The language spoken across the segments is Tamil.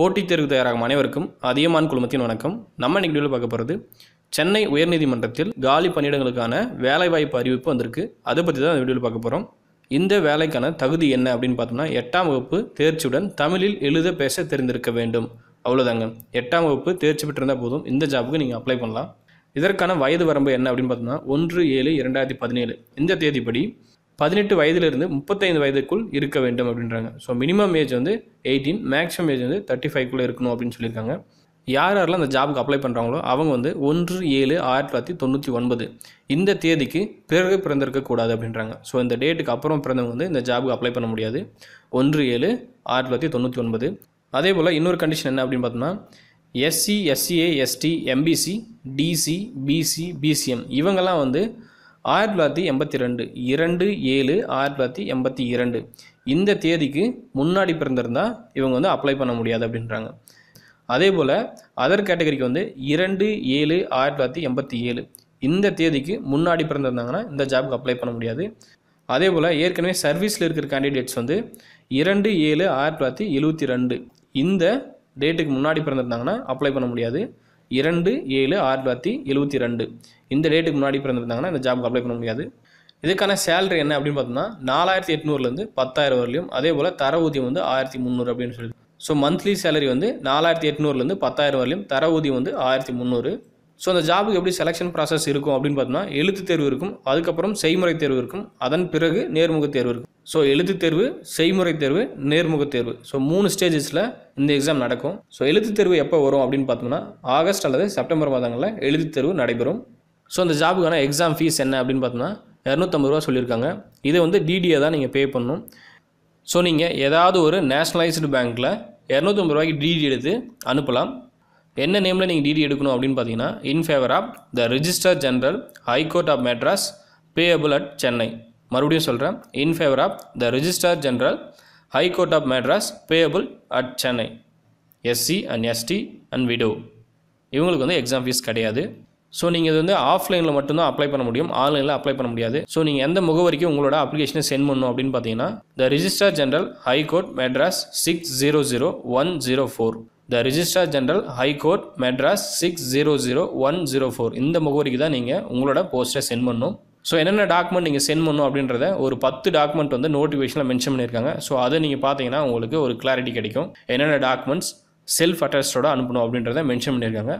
போட்டித் தேர்வு தயாராகும் அனைவருக்கும் அதியமான் குழுமத்தின் வணக்கம். நம்ம இன்னைக்கு வீடியோவில் பார்க்க போகிறது சென்னை உயர்நீதிமன்றத்தில் காலி பணியிடங்களுக்கான வேலைவாய்ப்பு அறிவிப்பு வந்திருக்கு. அதை பற்றி தான் இந்த வீடியோவில் பார்க்க போகிறோம் இந்த வேலைக்கான தகுதி என்ன அப்படின்னு பார்த்தோம்னா எட்டாம் வகுப்பு தேர்ச்சியுடன் தமிழில் எழுத பேச தெரிந்திருக்க வேண்டும். அவ்வளோதாங்க எட்டாம் வகுப்பு தேர்ச்சி பெற்றிருந்தால் போதும். இந்த ஜாபுக்கு நீங்கள் அப்ளை பண்ணலாம். இதற்கான வயது வரம்பு என்ன அப்படின்னு பார்த்தோம்னா ஒன்று ஏழு இரண்டாயிரத்தி பதினேழு. இந்த தேதிப்படி பதினெட்டு வயதிலிருந்து முப்பத்தைந்து வயதுக்குள் இருக்க வேண்டும் அப்படின்றாங்க. ஸோ மினிமம் ஏஜ் வந்து எயிட்டீன் மேக்ஸிமம் ஏஜ் வந்து தேர்ட்டி ஃபைவ்க்குள்ளே இருக்கணும் அப்படின்னு சொல்லியிருக்காங்க. யார் யாரெல்லாம் அந்த ஜாபுக்கு அப்ளை பண்ணுறாங்களோ அவங்க வந்து ஒன்று ஏழு ஆயிரத்தி தொள்ளாயிரத்தி தொண்ணூற்றி ஒன்பது இந்த தேதிக்கு பிறகு பிறந்திருக்கக்கூடாது அப்படின்றாங்க. ஸோ இந்த டேட்டுக்கு அப்புறம் பிறந்தவங்க வந்து இந்த ஜாபுக்கு அப்ளை பண்ண முடியாது. ஒன்று ஏழு ஆயிரத்தி தொள்ளாயிரத்தி தொண்ணூற்றி ஒன்பது. அதே போல் இன்னொரு கண்டிஷன் என்ன அப்படின்னு பார்த்தோம்னா SC SCA ST MBC DC BC BCM இவங்கெல்லாம் வந்து ஆயிரத்தி தொள்ளாயிரத்தி எண்பத்தி ரெண்டு இரண்டு ஏழு ஆயிரத்தி தொள்ளாயிரத்தி எண்பத்தி இரண்டு. இந்த தேதிக்கு முன்னாடி பிறந்திருந்தால் இவங்க வந்து அப்ளை பண்ண முடியாது அப்படின்றாங்க. அதே போல் அதர் கேட்டகரிக்கு வந்து இரண்டு ஏழு ஆயிரத்தி தொள்ளாயிரத்தி எண்பத்தி ஏழு. இந்த தேதிக்கு முன்னாடி பிறந்திருந்தாங்கன்னா இந்த ஜாபுக்கு அப்ளை பண்ண முடியாது. அதே போல் ஏற்கனவே சர்வீஸில் இருக்கிற கேண்டிடேட்ஸ் வந்து இரண்டு ஏழு ஆயிரத்தி தொள்ளாயிரத்தி எழுபத்தி ரெண்டு இந்த டேட்டுக்கு முன்னாடி பிறந்திருந்தாங்கன்னா அப்ளை பண்ண முடியாது. இரண்டு ஏழு ஆயிரத்தி தொள்ளாயிரத்தி எழுபத்தி ரெண்டு இந்த டேட்டுக்கு முன்னாடி பிறந்திருந்தாங்கன்னா இந்த ஜாபுக்கு அப்ளை பண்ண முடியாது. இதுக்கான சேலரி என்ன அப்படின்னு பார்த்தோம்னா நாலாயிரத்தி எட்நூறுலேருந்து பத்தாயிரம் வரலையும் அதே போல் தர ஊதியம் வந்து ஆயிரத்தி முந்நூறு அப்படின்னு சொல்லி. ஸோ மந்த்லி சேலரி வந்து நாலாயிரத்தி எட்நூறுலேருந்து பத்தாயிரம் வரலையும் தர ஊதியம் வந்து ஆயிரத்தி முந்நூறு. ஸோ அந்த ஜாபுக்கு எப்படி செலெக்ஷன் ப்ராசஸ் இருக்கும் அப்படின்னு பார்த்தோம்னா எழுத்து தேர்வு இருக்கும் அதுக்கப்புறம் செய்முறை தேர்வு இருக்கும் அதன் பிறகு நேர்முக தேர்வு இருக்கும். ஸோ எழுத்து தேர்வு செய்முறை தேர்வு நேர்முக தேர்வு. ஸோ மூணு ஸ்டேஜஸில் இந்த எக்ஸாம் நடக்கும். ஸோ எழுத்து தேர்வு எப்போ வரும் அப்படின்னு பார்த்தோம்னா ஆகஸ்ட் அல்லது செப்டம்பர் மாதங்களில் எழுத்து தேர்வு நடைபெறும். ஸோ அந்த ஜாபுக்கான எக்ஸாம் ஃபீஸ் என்ன அப்படின்னு பார்த்தோம்னா இரநூத்தம்பது ரூபா சொல்லியிருக்காங்க. இதை வந்து டிடிஏ தான் நீங்கள் பே பண்ணணும். ஸோ நீங்கள் ஏதாவது ஒரு நேஷ்னலைஸ்டு பேங்க்கில் இரநூத்தம்பது ரூபாய்க்கு டிடி எடுத்து அனுப்பலாம். என்ன நேமில் நீங்கள் டிடி எடுக்கணும் அப்படின்னு பார்த்தீங்கன்னா in favour of the register general high court of Madras payable at Chennai மறுபடியும் சொல்கிறேன் in favour of the registrar general high court of Madras payable at Chennai SC and ST and widow இவங்களுக்கு வந்து எக்ஸாம் ஃபீஸ் கிடையாது. ஸோ நீங்கள் இது வந்து ஆஃப்லைனில் மட்டும்தான் அப்ளை பண்ண முடியும். ஆன்லைனில் அப்ளை பண்ண முடியாது. ஸோ நீங்கள் எந்த முகவரிக்கு உங்களோட அப்ளிகேஷனை சென்ட் பண்ணணும் அப்படின்னு பார்த்தீங்கன்னா the register high high court Madras six zero zero one zero four the registrar general high high court Madras six zero zero one zero four இந்த முகவரிக்கு தான் நீங்கள் உங்களோட போஸ்ட்டை சென்ட் பண்ணணும். ஸோ என்னென்ன டாக்குமெண்ட் நீங்கள் சென்ட் பண்ணணும் அப்படின்றத ஒரு பத்து டாக்குமெண்ட் வந்து நோட்டிஃபிகேஷனில் மென்ஷன் பண்ணியிருக்காங்க. ஸோ அதை நீங்கள் பார்த்தீங்கன்னா உங்களுக்கு ஒரு கிளாரிட்டி கிடைக்கும். என்னென்ன டாக்குமெண்ட்ஸ் செல்ஃப் அட்டஸ்டோட அனுப்பணும் அப்படின்றத மென்ஷன் பண்ணியிருக்காங்க.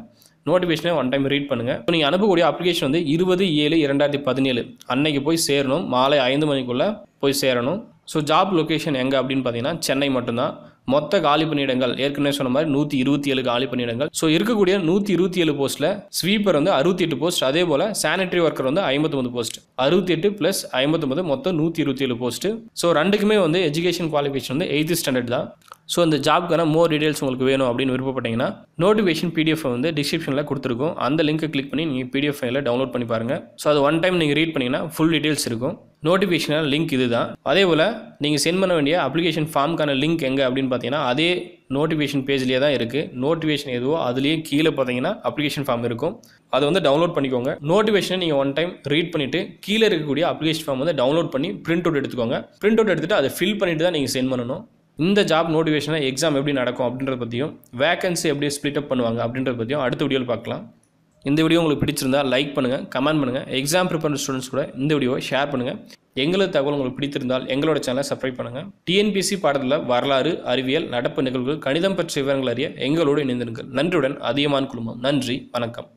நோட்டிஃபிகேஷனை ஒன் டைம் ரீட் பண்ணுங்கள் இப்போ நீங்கள் அனுப்பக்கூடிய அப்ளிகேஷன் வந்து இருபது ஏழு இரண்டாயிரத்தி பதினேழு. அன்னைக்கு போய் சேரணும். மாலை ஐந்து மணிக்குள்ளே போய் சேரணும். ஸோ ஜாப் லொக்கேஷன் எங்கே அப்படின்னு பார்த்தீங்கன்னா சென்னை மட்டும்தான். மொத்த காலி பணியிடங்கள் ஏற்கனவே சொன்ன மாதிரி நூற்றி இருபத்தி ஏழு காலி பணியிடங்கள். ஸோ இருக்கக்கூடிய நூற்றி இருபத்தி ஏழு போஸ்ட்டில் ஸ்வீப்பர் வந்து அறுபத்தி எட்டு போஸ்ட் அதே போல் சானிட்டரி ஒர்க்கர் வந்து ஐம்பத்தொம்பது போஸ்ட் அறுபத்தி எட்டு ப்ளஸ் ஐம்பத்தொம்பது மொத்தம் நூற்றி இருபத்தி ஏழு போஸ்ட்டு ஸோ ரெண்டுக்குமே வந்து எஜுகேஷன் குவாலிஃபிகேஷன் வந்து எயித்து ஸ்டாண்டர்ட் தான். ஸோ இந்த ஜாப்க்கான மோர் டீடைல்ஸ் உங்களுக்கு வேணும் அப்படின்னு விருப்பப்பட்டீங்கன்னா நோட்டிஃபிகேஷன் பிடிஎஃப் வந்து டிஸ்கிரிப்ஷனில் கொடுத்துருக்கோம். அந்த லிங்க்கை கிளிக் பண்ணி நீங்கள் பிடிஎஃப் ஃபைலில் டவுன்லோட் பண்ணி பாருங்கள் ஸோ அது ஒன் டைம் நீங்கள் ரீட் பண்ணிங்கன்னா ஃபுல் டீடைல்ஸ் இருக்கும். நோட்டிஃபிகேஷனான லிங்க் இது தான் அதே போல் நீங்கள் சென்ட் பண்ண வேண்டிய அப்ளிகேஷன் ஃபார்முக்கான லிங்க் எங்கே அப்படின்னு பார்த்தீங்கன்னா அதே நோட்டிஃபிகேஷன் பேஜ்லேயே தான் இருக்குது நோட்டிஃபிகேஷன் எதுவோ அதுலேயே கீழே பார்த்தீங்கன்னா அப்ளிகேஷன் ஃபார்ம் இருக்கும். அதை வந்து டவுன்லோட் பண்ணிக்கோங்க. நோட்டிஃபிகேஷனை நீங்கள் ஒன் டைம் ரீட் பண்ணிவிட்டு கீழே இருக்கக்கூடிய அப்ளிகேஷன் ஃபார்ம் வந்து டவுன்லோட் பண்ணி பிரிண்ட் அவுட் எடுத்துக்கோங்க. பிரிண்ட் அவுட் எடுத்துகிட்டு அதை ஃபில் பண்ணிட்டு தான் நீங்கள் சென்ட் பண்ணணும். இந்த ஜாப் நோட்டிஃபிகேஷனில் எக்ஸாம் எப்படி நடக்கும் அப்படின்றத பற்றியும் வேகன்சி எப்படி ஸ்பிளிட் அப் பண்ணுவாங்க அப்படின்றத பற்றியும் அடுத்த வீடியோவில் பார்க்கலாம். இந்த வீடியோ உங்களுக்கு பிடிச்சிருந்தா லைக் பண்ணுங்கள் கமெண்ட் பண்ணுங்கள் எக்ஸாம் ப்ரிப்பேர் ஸ்டூடெண்ட்ஸ் கூட இந்த வீடியோவை ஷேர் பண்ணுங்கள் எங்களது தகவல் உங்களுக்கு பிடித்திருந்தால் எங்களோட சேனலை சப்ஸ்கிரைப் பண்ணுங்கள் டிஎன்பிசி பாடத்தில் வரலாறு அறிவியல் நடப்பு நிகழ்வுகள் கணிதம் பற்றிய விவரங்கள் அறிய எங்களோடு இணைந்திருங்கள். நன்றியுடன் அதிகமான குழுமம். நன்றி வணக்கம்.